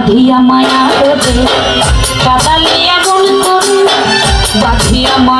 বাধিয়া মায়া ওরে। কাদালিয়া গুণ বাঁধিয়া মায়া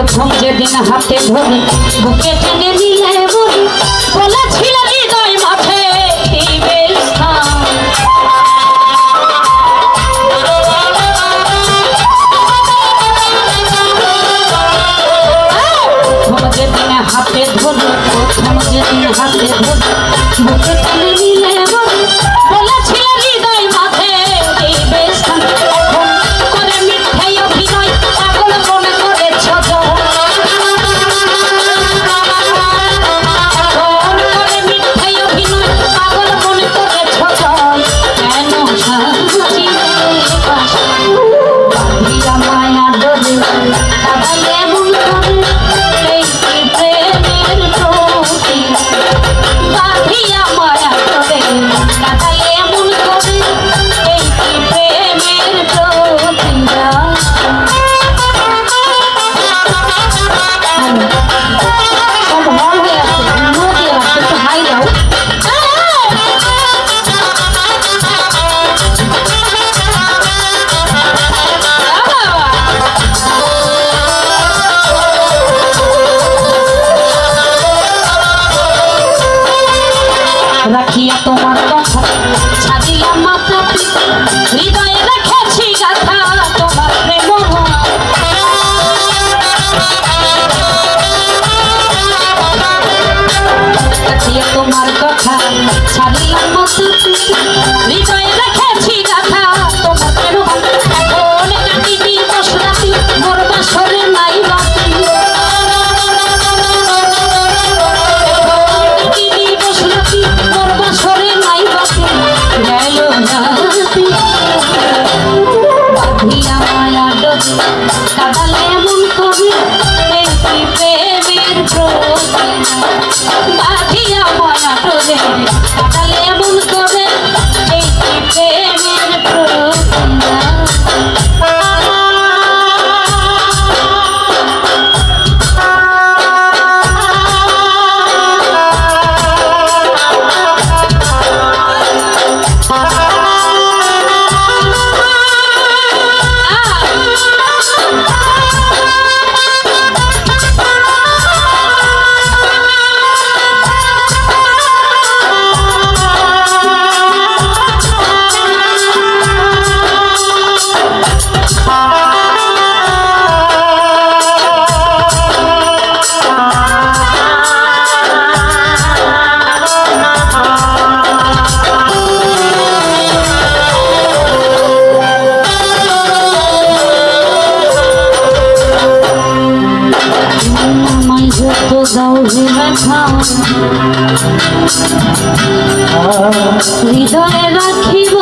প্রথম যেদিন হাতে ধরে বুকে টেনে নিয়ে বলি বলেছিল হৃদয় মাঠে হাতে ধরে প্রথম যেদিন হাতে ধরে রাখিয়া তোমার কথা ছাদিয়া মাথা হৃদয়ে রেখেছি গাথা তোমার প্রেম তোমার কথা ছাদিয়া মাথা হৃদয় তো দাও হে ব্যথা হৃদয়ে রাখিব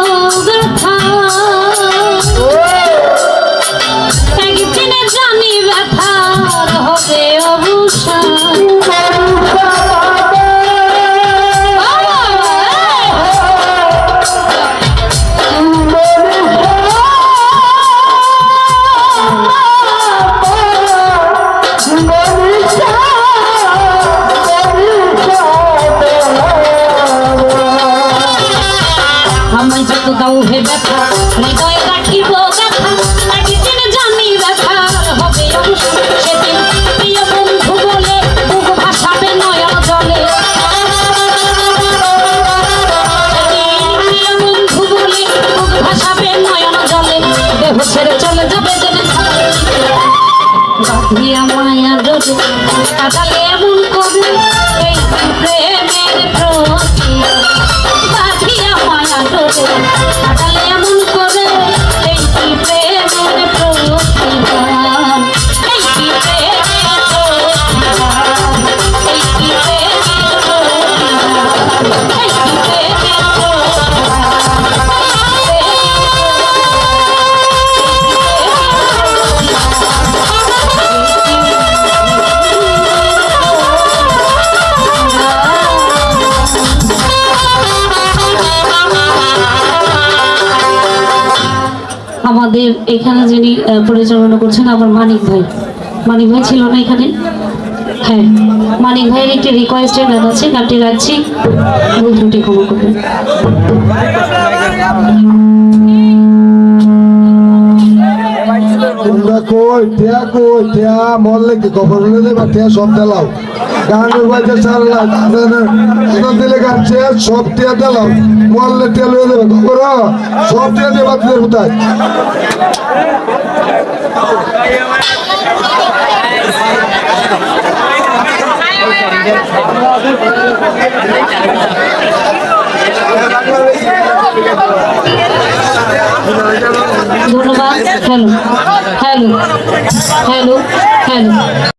আমাদের এখানে যিনি পরিচালনা করছেন আমার মানিক ভাই। মানিক ভাই ছিল না এখানে? হ্যাঁ। মানিক ভাইয়ের একটি রিকোয়েস্টের গান আছে, গানটি রাখছি। ভুল ত্রুটি ক্ষমা করবেন। কই টিয়া কই টিয়া মরলে কি খবর হলে দেবা টিয়া সব দিলাও গানের বাজে গানের দিলে গান টিয়া সব টিয়া দিলাও মরলে টিয়া লয়ে দেবে খবর? সব টিয়া দেবা তোদের কোথায়? ধন্যবাদ হ্যালো Hello，Hello。